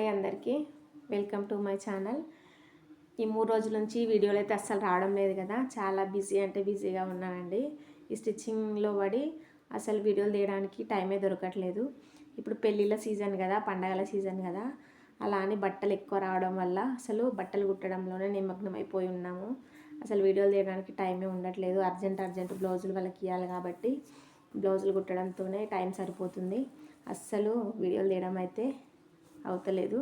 అండి అందరికీ. Welcome to my channel. ఈ మూడు రోజుల నుంచి వీడియోలు అయితే అస్సలు రావడం లేదు కదా. చాలా బిజీ అంటే బిజీగా ఉన్నానండి. ఈ స్టిచ్చింగ్లో పడి అసలు వీడియోలు తీయడానికి టైమే దొరకట్లేదు. ఇప్పుడు పెళ్ళిళ్ళ సీజన్ కదా పండగల సీజన్ కదా. అలా అని బట్టలు ఎక్కువ రావడం వల్ల అసలు బట్టలు కుట్టడంలోనే నిమగ్నం అయిపోయి ఉన్నాము. అసలు వీడియోలు తీయడానికి టైమే ఉండట్లేదు. అర్జెంట్ అర్జెంట్ బ్లౌజులు వాళ్ళకి ఇవ్వాలి కాబట్టి బ్లౌజులు కుట్టడంతోనే టైం సరిపోతుంది. అస్సలు వీడియోలు తీయడం అయితే అవుతలేదు.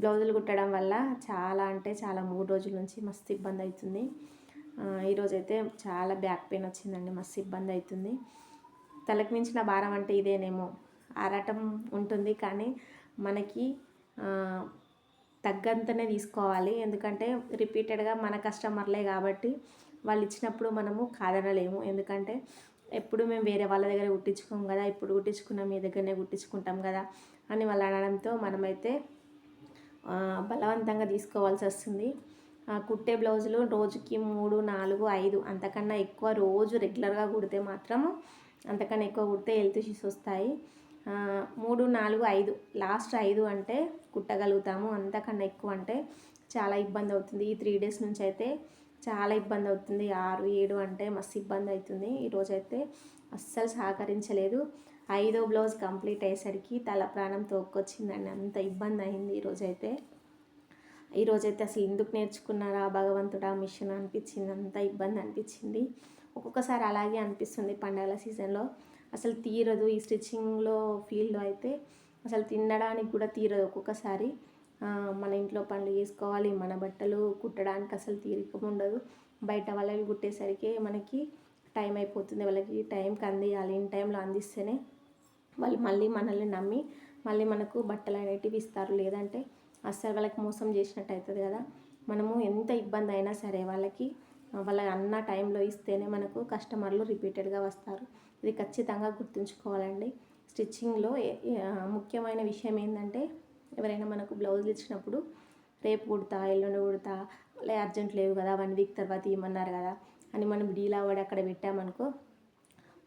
బ్లౌజులు కుట్టడం వల్ల చాలా అంటే చాలా మూడు రోజుల నుంచి మస్తు ఇబ్బంది అవుతుంది ఈరోజైతే ఈరోజు అయితే చాలా బ్యాక్ పెయిన్ వచ్చిందండి మస్తు ఇబ్బంది అవుతుంది తలకు మించిన భారం అంటే ఇదేనేమో. ఆరాటం ఉంటుంది కానీ మనకి తగ్గంతనే తీసుకోవాలి. ఎందుకంటే రిపీటెడ్గా మన కస్టమర్లే కాబట్టి వాళ్ళు ఇచ్చినప్పుడు మనము కాదనలేము. ఎందుకంటే ఎప్పుడు మేము వేరే వాళ్ళ దగ్గర కుట్టించుకోము కదా ఇప్పుడు కుట్టించుకున్నాం మీ దగ్గరనే కుట్టించుకుంటాం కదా. అని వాళ్ళు అనడంతో మనమైతే బలవంతంగా తీసుకోవాల్సి వస్తుంది. కుట్టే బ్లౌజులు రోజుకి మూడు నాలుగు ఐదు అంతకన్నా ఎక్కువ రోజు రెగ్యులర్గా కుడితే మాత్రం అంతకన్నా ఎక్కువ కుడితే హెల్త్ ఇష్యూస్ వస్తాయి. మూడు నాలుగు ఐదు లాస్ట్ ఐదు అంటే కుట్టగలుగుతాము. అంతకన్నా ఎక్కువ అంటే చాలా ఇబ్బంది అవుతుంది. ఈ త్రీ డేస్ నుంచి అయితే చాలా ఇబ్బంది అవుతుంది. ఆరు ఏడు అంటే మస్తు ఇబ్బంది అవుతుంది. ఈరోజైతే అస్సలు సహకరించలేదు. ఐదో బ్లౌజ్ కంప్లీట్ అయ్యేసరికి తల ప్రాణం తోక్కొచ్చిందండి. అంత ఇబ్బంది అయింది ఈరోజైతే. ఈరోజైతే అసలు ఎందుకు నేర్చుకున్నారా? భగవంతుడా మిషన్ అనిపించింది. అంత ఇబ్బంది అనిపించింది. ఒక్కొక్కసారి అలాగే అనిపిస్తుంది పండగల సీజన్లో. అసలు తీరదు. ఈ స్టిచ్చింగ్లో ఫీల్డ్లో అయితే అసలు తినడానికి కూడా తీరదు ఒక్కొక్కసారి. మన ఇంట్లో పనులు చేసుకోవాలి. మన బట్టలు కుట్టడానికి అసలు తీరిక ఉండదు బయట వాళ్ళవి కుట్టేసరికి మనకి టైం అయిపోతుంది. వాళ్ళకి టైంకి అందియాలి. ఇన్ టైంలో అందిస్తేనే వాళ్ళు మళ్ళీ మనల్ని నమ్మి మళ్ళీ మనకు బట్టలు అనేటివి ఇస్తారు. లేదంటే అస్సలు వాళ్ళకి మోసం చేసినట్టు అవుతుంది కదా. మనము ఎంత ఇబ్బంది అయినా సరే వాళ్ళకి వాళ్ళ అన్న టైంలో ఇస్తేనే మనకు కస్టమర్లు రిపీటెడ్గా వస్తారు. ఇది ఖచ్చితంగా గుర్తుంచుకోవాలండి. స్టిచ్చింగ్లో ముఖ్యమైన విషయం ఏంటంటే ఎవరైనా మనకు బ్లౌజులు ఇచ్చినప్పుడు రేపు కుడతా ఎల్లుండి కుడతా లే అర్జెంట్ లేవు కదా వన్ వీక్ తర్వాత ఇవ్వమన్నారు కదా. అని మనం డీలా పడి అక్కడ పెట్టామనుకో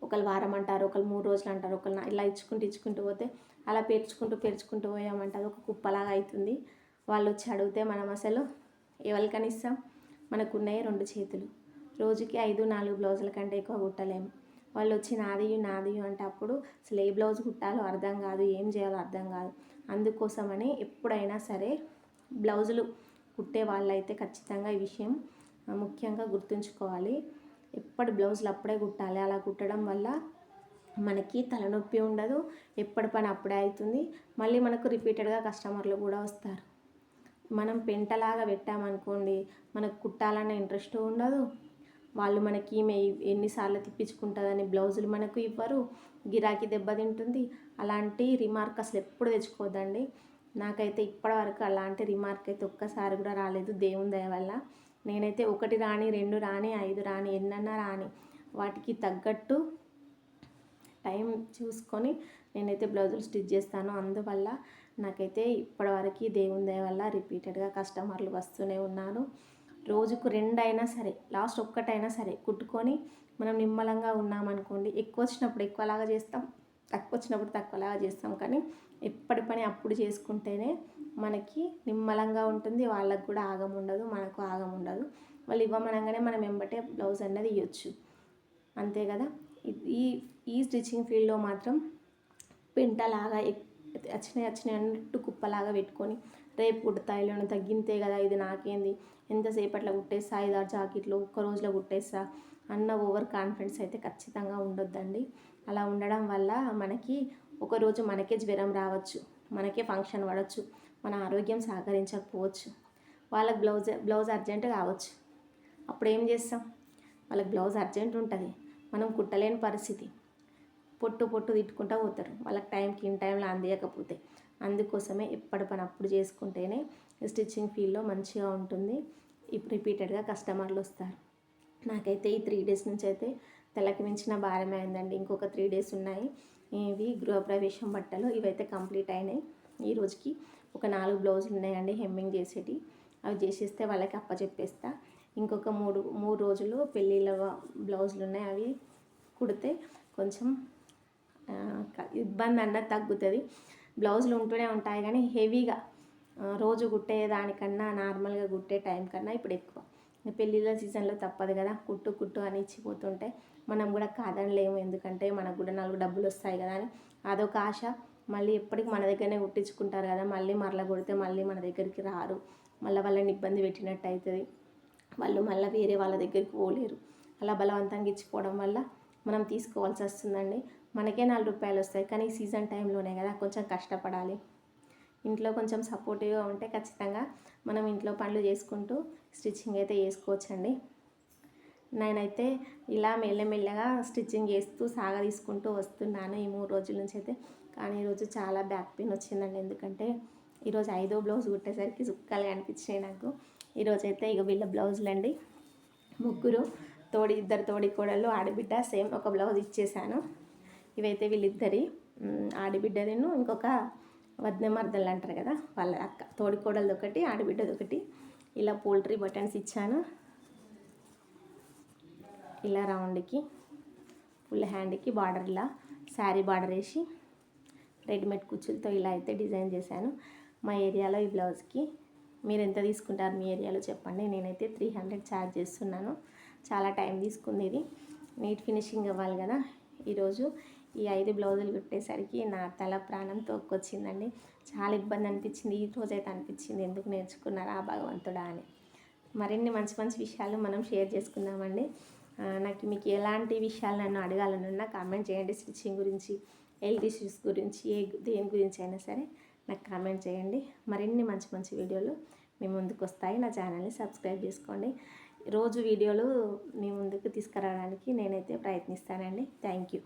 ఒకళ్ళు వారం అంటారు ఒకళ్ళు మూడు రోజులు అంటారు ఒకళ్ళు ఇలా ఇచ్చుకుంటూ ఇచ్చుకుంటూ పోతే అలా పేర్చుకుంటూ పేర్చుకుంటూ పోయామంటే అది ఒక కుప్పలాగా అవుతుంది వాళ్ళు వచ్చి అడిగితే మనం అసలు ఎవరికని ఇస్తాం. మనకున్నాయి రెండు చేతులు. రోజుకి ఐదు నాలుగు బ్లౌజుల కంటే ఎక్కువ కుట్టలేము. వాళ్ళు వచ్చి నాది నాది అంటే అప్పుడు అసలు ఏ బ్లౌజ్ కుట్టాలో అర్థం కాదు ఏం చేయాలో అర్థం కాదు. అందుకోసమని ఎప్పుడైనా సరే బ్లౌజులు కుట్టే వాళ్ళైతే ఖచ్చితంగా ఈ విషయం ముఖ్యంగా గుర్తుంచుకోవాలి. ఎప్పటి బ్లౌజులు అప్పుడే కుట్టాలి. అలా కుట్టడం వల్ల మనకి తలనొప్పి ఉండదు ఎప్పటి పని అప్పుడే అవుతుంది. మళ్ళీ మనకు రిపీటెడ్గా కస్టమర్లు కూడా వస్తారు. మనం పెంటలాగా పెట్టామనుకోండి మనకు కుట్టాలన్న ఇంట్రెస్ట్ ఉండదు. వాళ్ళు మనకి ఈమె ఎన్నిసార్లు తిప్పించుకుంటుందని బ్లౌజులు మనకు ఇవ్వరు. గిరాకీ దెబ్బతింటుంది అలాంటి రిమార్క్ అసలు ఎప్పుడు తెచ్చుకోవద్దండి. నాకైతే ఇప్పటివరకు అలాంటి రిమార్క్ అయితే ఒక్కసారి కూడా రాలేదు దేవుని దయ వల్ల. నేనైతే ఒకటి రాని రెండు రాని ఐదు రాని ఎన్నన్నా రాని వాటికి తగ్గట్టు టైం చూసుకొని నేనైతే బ్లౌజులు స్టిచ్ చేస్తాను. అందువల్ల నాకైతే ఇప్పటివరకు దేవుని దయ వల్ల రిపీటెడ్గా కస్టమర్లు వస్తూనే ఉన్నారు. రోజుకు రెండు అయినా సరే లాస్ట్ ఒక్కటైనా సరే కుట్టుకొని మనం నిమ్మలంగా ఉన్నామనుకోండి ఎక్కువ వచ్చినప్పుడు ఎక్కువలాగా చేస్తాం తక్కువ వచ్చినప్పుడు తక్కువలాగా చేస్తాం. కానీ ఎప్పటి పని అప్పుడు చేసుకుంటేనే మనకి నిమ్మలంగా ఉంటుంది వాళ్ళకు కూడా ఆగం ఉండదు మనకు ఆగం ఉండదు. వాళ్ళు ఇవ్వమనగానే మనం వెంబటే బ్లౌజ్ అనేది ఇవ్వచ్చు అంతే కదా? ఈ ఈ స్టిచ్చింగ్ ఫీల్డ్లో మాత్రం పెంటలాగా వచ్చినాయి వచ్చినాయి అన్నట్టు కుప్పలాగా పెట్టుకొని రేపు కుడతా ఎల్లుండి తగ్గింతే కదా ఇది నాకేంది? ఎంతసేపట్లో కుట్టేస్తా ఐదు ఆరు జాకెట్లు ఒక్క రోజులో కుట్టేస్తా అన్న ఓవర్ కాన్ఫిడెన్స్ అయితే ఖచ్చితంగా ఉండొద్దండి. అలా ఉండడం వల్ల మనకి ఒకరోజు మనకే జ్వరం రావచ్చు మనకే ఫంక్షన్ పడవచ్చు మన ఆరోగ్యం సహకరించకపోవచ్చు. వాళ్ళకి బ్లౌజ్ బ్లౌజ్ అర్జెంట్ కావచ్చు. అప్పుడు ఏం చేస్తాం? వాళ్ళకి బ్లౌజ్ అర్జెంట్ ఉంటుంది. మనం కుట్టలేని పరిస్థితి. పొట్టు పొట్టు తిట్టుకుంటూ పోతారు. వాళ్ళకి టైంకి ఇన్ టైంలో అందియకపోతే. అందుకోసమే ఎప్పటి పని అప్పుడు చేసుకుంటేనే స్టిచ్చింగ్ ఫీల్డ్లో మంచిగా ఉంటుంది. ఇప్పుడు రిపీటెడ్గా కస్టమర్లు వస్తారు. నాకైతే ఈ త్రీ డేస్ నుంచి అయితే తెల్లకి మించిన భారమే అయిందండి. ఇంకొక త్రీ డేస్ ఉన్నాయి. ఇవి గృహప్రవేశం బట్టలు. ఇవైతే కంప్లీట్ అయినాయి. ఈ రోజుకి ఒక నాలుగు బ్లౌజులు ఉన్నాయండి హెమ్మింగ్ చేసేటి. అవి చేసేస్తే వాళ్ళకి అప్పచెప్పేస్తా ఇంకొక మూడు మూడు రోజులు పెళ్ళిళ్ళ బ్లౌజులు ఉన్నాయి అవి కుడితే కొంచెం ఇబ్బంది అన్నది తగ్గుతుంది. బ్లౌజులు ఉంటూనే ఉంటాయి కానీ హెవీగా రోజు కుట్టే దానికన్నా నార్మల్గా కుట్టే టైం కన్నా ఇప్పుడు ఎక్కువ. పెళ్ళిళ్ళ సీజన్లో తప్పదు కదా కుట్టు కుట్టు అని ఇచ్చిపోతుంటే మనం కూడా కాదనలేము. ఎందుకంటే మనకు కూడా నాలుగు డబ్బులు వస్తాయి కదా అని. అదొక ఆశ. మళ్ళీ ఎప్పటికి మన దగ్గరనే కుట్టించుకుంటారు కదా మళ్ళీ మరల కొడితే మళ్ళీ మన దగ్గరికి రారు. మళ్ళీ వాళ్ళని ఇబ్బంది పెట్టినట్టు అవుతుంది వాళ్ళు మళ్ళీ వేరే వాళ్ళ దగ్గరికి పోలేరు. అలా బలవంతంగా ఇచ్చిపోవడం వల్ల మనం తీసుకోవాల్సి వస్తుందండి. మనకే నాలుగు రూపాయలు వస్తాయి కానీ సీజన్ టైంలోనే కదా కొంచెం కష్టపడాలి. ఇంట్లో కొంచెం సపోర్టివ్గా ఉంటే ఖచ్చితంగా మనం ఇంట్లో పనులు చేసుకుంటూ స్టిచ్చింగ్ అయితే చేసుకోవచ్చండి. నేనైతే ఇలా మెల్లమెల్లగా స్టిచ్చింగ్ చేస్తూ సాగ తీసుకుంటూ వస్తున్నాను ఈ మూడు రోజుల నుంచి అయితే. కానీ ఈరోజు చాలా బ్యాక్ పెయిన్ వచ్చిందండి. ఎందుకంటే ఈరోజు ఐదో బ్లౌజ్ కుట్టేసరికి చుక్కలు అనిపించినాయి నాకు. ఈరోజు అయితే ఇక వీళ్ళ బ్లౌజులు అండి. ముగ్గురు తోడి ఇద్దరు తోడి కోడలు ఆడబిడ్డ సేమ్ ఒక బ్లౌజ్ ఇచ్చేసాను. ఇవైతే వీళ్ళిద్దరి మ్, ఆడబిడ్డదిను ఇంకొక వద్దమర్దలు అంటారు కదా వాళ్ళ అక్క తోడి కోడలది ఒకటి ఆడబిడ్డది ఒకటి ఇలా పోల్ట్రీ బటన్స్ ఇచ్చాను. ఇలా రౌండ్కి ఫుల్ హ్యాండ్కి బార్డర్ ఇలా శారీ బార్డర్ వేసి రెడీమేడ్ కుచ్చులతో ఇలా అయితే డిజైన్ చేశాను. మా ఏరియాలో ఈ బ్లౌజ్కి. మీరు ఎంత తీసుకుంటారు మీ ఏరియాలో చెప్పండి. నేనైతే త్రీ హండ్రెడ్ ఛార్జ్ చేస్తున్నాను. చాలా టైం తీసుకుంది ఇది. నీట్ ఫినిషింగ్ అవ్వాలి కదా. ఈరోజు ఈ ఐదు బ్లౌజులు కుట్టేసరికి నా తల ప్రాణం తోక్కొచ్చిందండి. చాలా ఇబ్బంది అనిపించింది. ఈ రోజైతే అనిపించింది. ఎందుకు నేర్చుకున్నారా భగవంతుడా అని. మరిన్ని మంచి మంచి విషయాలు మనం షేర్ చేసుకుందామండి. నాకు మీకు ఎలాంటి విషయాలు నన్ను అడగాలనున్నా కామెంట్ చేయండి. స్టిచ్చింగ్ గురించి హెల్త్ ఇష్యూస్ గురించి ఏ దేని గురించి అయినా సరే నాకు కామెంట్ చేయండి. మరిన్ని మంచి మంచి వీడియోలు మీ ముందుకు వస్తాయి. నా ఛానల్ని సబ్స్క్రైబ్ చేసుకోండి. రోజు వీడియోలు మీ ముందుకు తీసుకురావడానికి నేనైతే ప్రయత్నిస్తానండి. Thank you.